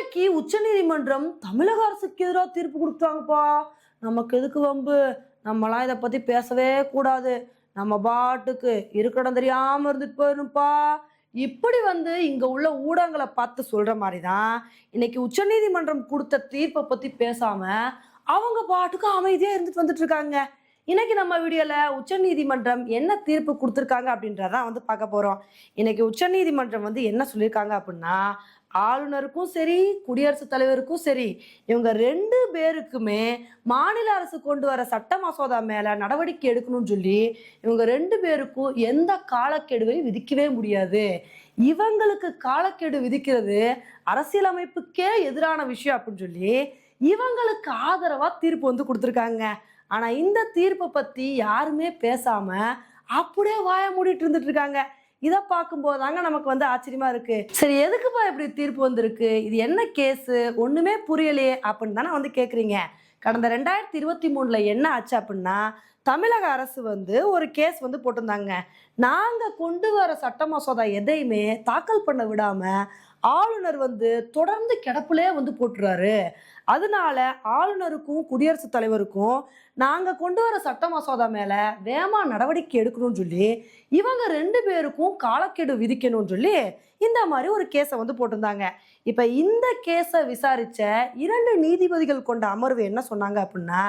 இன்னைக்கு உச்சநீதிமன்றம் தமிழக அரசுக்கு எதிராக தீர்ப்பு கொடுத்தாங்கப்பா நமக்கு எதுக்கு வம்பு? நம்மலாம் இதை பத்தி பேசவே கூடாது. நம்ம பாட்டுக்கு இருக்கடம் தெரியாம இருந்துட்டு போயிடணும்ப்பா. இப்படி வந்து இங்க உள்ள ஊடகங்களை பார்த்து சொல்ற மாதிரி தான் இன்னைக்கு உச்சநீதிமன்றம் கொடுத்த தீர்ப்பை பத்தி பேசாம அவங்க பாட்டுக்கு அமைதியா இருந்துட்டு வந்துட்டு இருக்காங்க. இன்னைக்கு நம்ம வீடியோல உச்சநீதிமன்றம் என்ன தீர்ப்பு கொடுத்துருக்காங்க அப்படின்றதான் வந்து பார்க்க போறோம். இன்னைக்கு உச்சநீதிமன்றம் வந்து என்ன சொல்லியிருக்காங்க அப்படின்னா ஆளுநருக்கும் சரி குடியரசுத் தலைவருக்கும் சரி இவங்க ரெண்டு பேருக்குமே மாநில அரசு கொண்டு வர சட்ட மசோதா மேல நடவடிக்கை எடுக்கணும்னு சொல்லி இவங்க ரெண்டு பேருக்கும் எந்த காலக்கெடுவையும் விதிக்கவே முடியாது. இவங்களுக்கு காலக்கெடு விதிக்கிறது அரசியலமைப்புக்கே எதிரான விஷயம் அப்படின்னு சொல்லி இவங்களுக்கு ஆதரவா தீர்ப்பு வந்து கொடுத்துருக்காங்க. ஆனா இந்த தீர்ப்பை பத்தி யாருமே பேசாம அப்படியே வாய மூடிட்டு இருந்துட்டு இருக்காங்க. இதை பார்க்கும்போது தாங்க நமக்கு வந்து ஆச்சரியமா இருக்கு. சரி எதுக்குப்பா இப்படி தீர்ப்பு வந்திருக்கு? இது என்ன கேஸு? ஒண்ணுமே புரியலையே அப்படின்னு தானே வந்து கேட்குறீங்க கடந்த ரெண்டாயிரத்தி இருபத்தி மூணுல என்ன ஆச்சு அப்படின்னா தமிழக அரசு வந்து ஒரு கேஸ் வந்து போட்டிருந்தாங்க. நாங்கள் கொண்டு வர சட்ட மசோதா எதையுமே தாக்கல் பண்ண விடாமல் ஆளுநர் வந்து தொடர்ந்து கிடப்புலே வந்து போட்டுறாரு. அதனால ஆளுநருக்கும் குடியரசுத் தலைவருக்கும் நாங்கள் கொண்டு வர சட்ட மசோதா மேலே வேமா நடவடிக்கை எடுக்கணும்னு சொல்லி இவங்க ரெண்டு பேருக்கும் காலக்கெடு விதிக்கணும்னு சொல்லி இந்த மாதிரி ஒரு கேஸை வந்து போட்டிருந்தாங்க. இப்போ இந்த கேஸை விசாரித்த இரண்டு நீதிபதிகள் கொண்ட அமர்வு என்ன சொன்னாங்க அப்படின்னா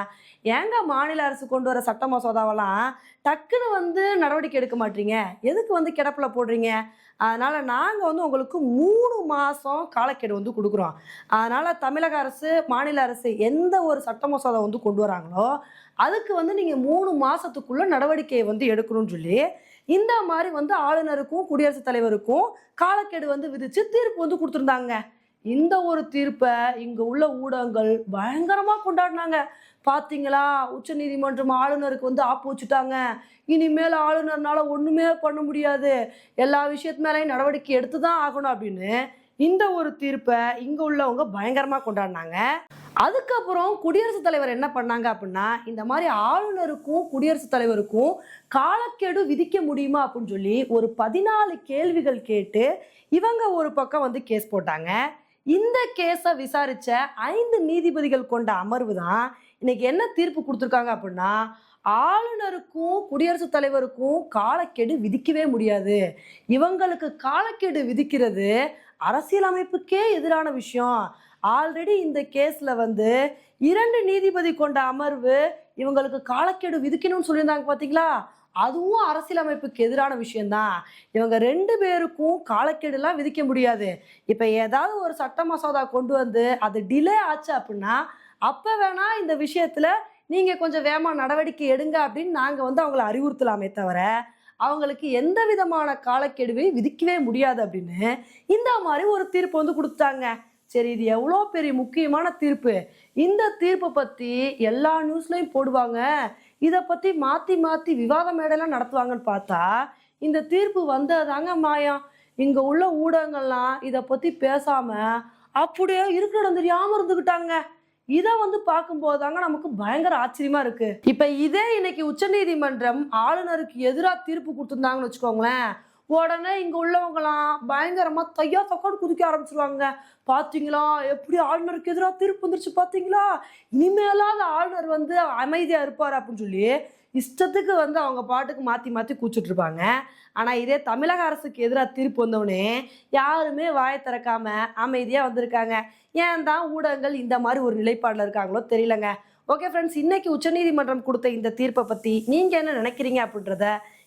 ஏங்க மாநில அரசு கொண்டு வர சட்ட மசோதாவெல்லாம் டக்குன்னு வந்து நடவடிக்கை எடுக்க மாட்டீங்க? எதுக்கு வந்து கிடப்பில் போடுறீங்க? அதனால் நாங்கள் வந்து உங்களுக்கு மூணு மாதம் காலக்கெடு வந்து கொடுக்குறோம். அதனால் தமிழக அரசு மாநில அரசு எந்த ஒரு சட்ட மசோதா வந்து கொண்டு வராங்களோ அதுக்கு வந்து நீங்கள் மூணு மாதத்துக்குள்ளே நடவடிக்கையை வந்து எடுக்கணும்னு சொல்லி இந்த மாதிரி வந்து ஆளுநருக்கும் குடியரசுத் தலைவருக்கும் காலக்கெடு வந்து விதித்து தீர்ப்பு வந்து கொடுத்துருந்தாங்க. இந்த ஒரு தீர்ப்பை இங்கே உள்ள ஊடகங்கள் பயங்கரமாக கொண்டாடினாங்க. பார்த்தீங்களா உச்ச நீதிமன்றம் ஆளுநருக்கு வந்து ஆப்பு வச்சுட்டாங்க. இனிமேல் ஆளுநர்னால ஒன்றுமே பண்ண முடியாது. எல்லா விஷயத்து மேலேயும் நடவடிக்கை எடுத்து தான் ஆகணும் அப்படின்னு இந்த ஒரு தீர்ப்பை இங்கே உள்ளவங்க பயங்கரமாக கொண்டாடினாங்க. அதுக்கப்புறம் குடியரசுத் தலைவர் என்ன பண்ணாங்க அப்படின்னா இந்த மாதிரி ஆளுநருக்கும் குடியரசுத் தலைவருக்கும் காலக்கெடு விதிக்க முடியுமா அப்படின்னு சொல்லி ஒரு பதினாலு கேள்விகள் கேட்டு இவங்க ஒரு பக்கம் வந்து கேஸ் போட்டாங்க. இந்த கேஸை விசாரித்த ஐந்து நீதிபதிகள் கொண்ட அமர்வு தான் இன்னைக்கு என்ன தீர்ப்பு கொடுத்துருக்காங்க அப்படின்னா ஆளுநருக்கும் குடியரசுத் தலைவருக்கும் காலக்கெடு விதிக்கவே முடியாது. இவங்களுக்கு காலக்கெடு விதிக்கிறது அரசியலமைப்புக்கே எதிரான விஷயம். ஆல்ரெடி இந்த கேஸில் வந்து இரண்டு நீதிபதி கொண்ட அமர்வு இவங்களுக்கு காலக்கெடு விதிக்கணும்னு சொல்லியிருந்தாங்க பார்த்தீங்களா அதுவும் அரசியலமைப்புக்கு எதிரான விஷயம்தான். இவங்க ரெண்டு பேருக்கும் காலக்கெடுலாம் விதிக்க முடியாது. இப்போ ஏதாவது ஒரு சட்ட மசோதா கொண்டு வந்து அது டிலே ஆச்சு அப்படின்னா அப்போ வேணால் இந்த விஷயத்தில் நீங்கள் கொஞ்சம் வேகமாக நடவடிக்கை எடுங்க அப்படின்னு நாங்கள் வந்து அவங்கள அறிவுறுத்தலாமே தவிர அவங்களுக்கு எந்த விதமான காலக்கெடுவையும் விதிக்கவே முடியாது அப்படின்னு இந்த மாதிரி ஒரு தீர்ப்பு வந்து கொடுத்தாங்க சரி இது எவ்வளோ பெரிய முக்கியமான தீர்ப்பு? இந்த தீர்ப்பை பற்றி எல்லா நியூஸ்லையும் போடுவாங்க. இதை பற்றி மாற்றி மாற்றி விவாத மேடையெல்லாம் நடத்துவாங்கன்னு பார்த்தா இந்த தீர்ப்பு வந்ததாங்க மாயம் இங்கே உள்ள ஊடகங்கள்லாம் இதை பற்றி பேசாமல் அப்படியே இருக்கிற தெரியாமல் இருந்துக்கிட்டாங்க இதை வந்து பார்க்கும்போது தாங்க நமக்கு பயங்கர ஆச்சரியமா இருக்கு. இப்போ இதே இன்னைக்கு உச்சநீதிமன்றம் ஆளுநருக்கு எதிராக தீர்ப்பு கொடுத்துருந்தாங்கன்னு வச்சுக்கோங்களேன். உடனே இங்க உள்ளவங்களாம் பயங்கரமா தையா தக்காடு குதிக்க ஆரம்பிச்சிருவாங்க. பாத்தீங்களா? எப்படி ஆளுநருக்கு எதிராக தீர்ப்பு வந்துருச்சு பாத்தீங்களா? இனிமேலாவது ஆளுநர் வந்து அமைதியா இருப்பார் அப்படின்னு சொல்லி இஷ்டத்துக்கு வந்து அவங்க பாட்டுக்கு மாத்தி மாத்தி கூச்சிட்டு இருப்பாங்க ஆனா இதே தமிழக அரசுக்கு எதிராக தீர்ப்பு வந்தவொடனே யாருமே வாயை திறக்காம அமைதியா வந்திருக்காங்க. ஏன் தான் ஊடகங்கள் இந்த மாதிரி ஒரு நிலைப்பாடுல இருக்காங்களோ தெரியலங்க. ஓகே ஃப்ரெண்ட்ஸ் இன்னைக்கு உச்சநீதிமன்றம் கொடுத்த இந்த தீர்ப்பை பத்தி நீங்க என்ன நினைக்கிறீங்க அப்படின்றத